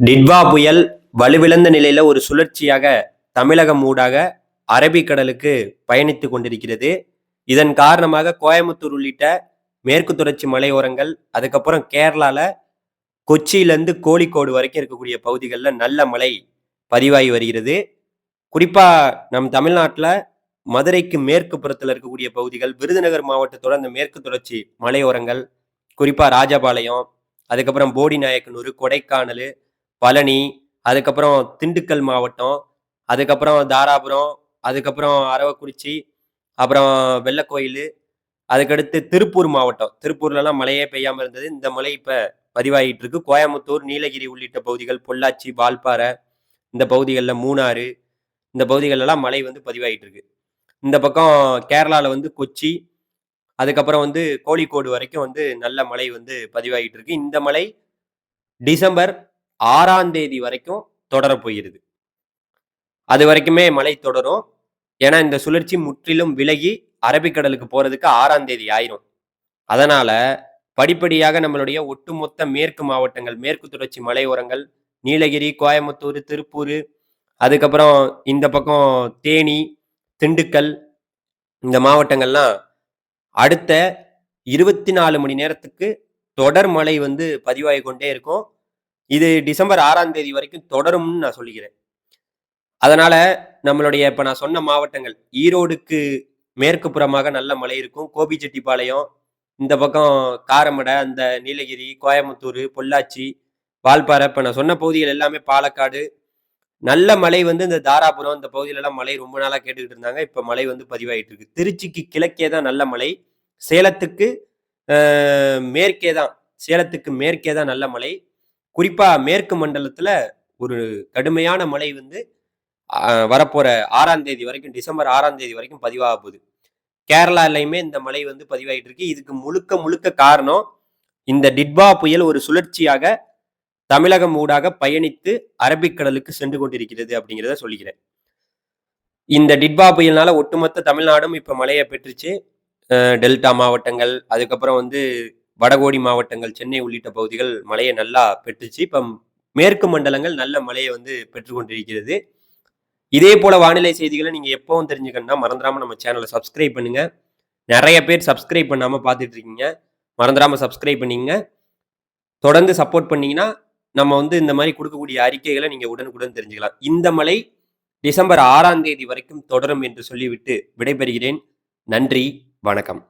டிட்வா புயல் வலுவிழந்த நிலையில ஒரு சுழற்சியாக தமிழகம் ஊடாக அரபிக்கடலுக்கு பயணித்து கொண்டிருக்கிறது. இதன் காரணமாக கோயம்புத்தூர் உள்ளிட்ட மேற்கு தொடர்ச்சி மலையோரங்கள் அதுக்கப்புறம் கேரளால கொச்சியிலேருந்து கோழிக்கோடு வரைக்கும் இருக்கக்கூடிய பகுதிகளில் நல்ல மழை பதிவாகி வருகிறது. குறிப்பாக நம் தமிழ்நாட்டில் மதுரைக்கு மேற்கு புறத்தில் இருக்கக்கூடிய பகுதிகள் விருதுநகர் மாவட்டத்தோட அந்த மேற்கு தொடர்ச்சி மலையோரங்கள் குறிப்பாக ராஜபாளையம் அதுக்கப்புறம் போடிநாயக்கனூர் கொடைக்கானல் பழனி அதுக்கப்புறம் திண்டுக்கல் மாவட்டம் அதுக்கப்புறம் தாராபுரம் அதுக்கப்புறம் அரவக்குறிச்சி அப்புறம் வெள்ளக்கோயில் அதுக்கடுத்து திருப்பூர் மாவட்டம். திருப்பூர்லலாம் மழையே பெய்யாமல் இருந்தது. இந்த மழை இப்போ பதிவாகிட்டு இருக்கு. கோயம்புத்தூர் நீலகிரி உள்ளிட்ட பகுதிகள் பொள்ளாச்சி வால்பாறை இந்த பகுதிகளில் மூணாறு இந்த பகுதிகளெல்லாம் மழை வந்து பதிவாகிட்டு இருக்கு. இந்த பக்கம் கேரளாவில் வந்து கொச்சி அதுக்கப்புறம் வந்து கோழிக்கோடு வரைக்கும் வந்து நல்ல மழை வந்து பதிவாகிட்டு இருக்கு. இந்த மழை டிசம்பர் ஆறாம் தேதி வரைக்கும் தொடர போகிறது. அது வரைக்குமே மழை தொடரும். ஏன்னா இந்த சுழற்சி முற்றிலும் விலகி அரபிக்கடலுக்கு போறதுக்கு ஆறாம் தேதி ஆயிரும். அதனால படிப்படியாக நம்மளுடைய ஒட்டுமொத்த மேற்கு மாவட்டங்கள் மேற்கு தொடர்ச்சி மலையோரங்கள் நீலகிரி கோயம்புத்தூர் திருப்பூர் அதுக்கப்புறம் இந்த பக்கம் தேனி திண்டுக்கல் இந்த மாவட்டங்கள்லாம் அடுத்த இருபத்தி நாலு மணி நேரத்துக்கு தொடர் மழை வந்து பதிவாகி கொண்டே இருக்கும். இது டிசம்பர் ஆறாம் தேதி வரைக்கும் தொடரும்னு நான் சொல்லிக்கிறேன். அதனால நம்மளுடைய இப்போ நான் சொன்ன மாவட்டங்கள் ஈரோடுக்கு மேற்கு புறமாக நல்ல மழை இருக்கும். கோபிச்செட்டிப்பாளையம் இந்த பக்கம் காரமடை அந்த நீலகிரி கோயம்புத்தூர் பொள்ளாச்சி வால்பாறை இப்போ நான் சொன்ன பகுதிகள் எல்லாமே பாலக்காடு. நல்ல மழை வந்து இந்த தாராபுரம் இந்த பகுதியிலலாம் மழை ரொம்ப நாளாக கேட்டுக்கிட்டு இருந்தாங்க. இப்போ மழை வந்து பதிவாயிட்டு இருக்கு. திருச்சிக்கு கிழக்கே தான் நல்ல மழை. சேலத்துக்கு மேற்கே தான் சேலத்துக்கு மேற்கே தான் நல்ல மழை. குறிப்பாக மேற்கு மண்டலத்தில் ஒரு கடுமையான மழை வந்து வரப்போகிற ஆறாம் தேதி வரைக்கும் டிசம்பர் ஆறாம் தேதி வரைக்கும் பதிவாக போகுது. கேரளாலையுமே இந்த மழை வந்து பதிவாகிட்டு இருக்கு. இதுக்கு முழுக்க முழுக்க காரணம் இந்த டிட்பா புயல் ஒரு சுழற்சியாக தமிழகம் ஊடாக பயணித்து அரபிக்கடலுக்கு சென்று கொண்டிருக்கிறது அப்படிங்கிறத சொல்லிக்கிறேன். இந்த டிட்பா புயல்னால ஒட்டுமொத்த தமிழ்நாடும் இப்போ மழையை பெற்றுச்சு. டெல்டா மாவட்டங்கள் அதுக்கப்புறம் வந்து வடகோடி மாவட்டங்கள் சென்னை உள்ளிட்ட பகுதிகள் மழையை நல்லா பெற்றுச்சு. இப்போ மேற்கு மண்டலங்கள் நல்ல மழையை வந்து பெற்றுக்கொண்டிருக்கிறது இதே போல வானிலை செய்திகளை நீங்கள் எப்பவும் தெரிஞ்சுக்கணும்னா மறந்துடாமல் நம்ம சேனலை சப்ஸ்கிரைப் பண்ணுங்க. நிறைய பேர் சப்ஸ்கிரைப் பண்ணாமல் பார்த்துட்டு இருக்கீங்க மறந்துடாமல் சப்ஸ்கிரைப் பண்ணிங்க தொடர்ந்து சப்போர்ட் பண்ணீங்கன்னா நம்ம வந்து இந்த மாதிரி கொடுக்கக்கூடிய அறிக்கைகளை நீங்கள் உடனுக்குடன் தெரிஞ்சுக்கலாம். இந்த மழை டிசம்பர் ஆறாம் தேதி வரைக்கும் தொடரும் என்று சொல்லிவிட்டு விடைபெறுகிறேன். நன்றி வணக்கம்.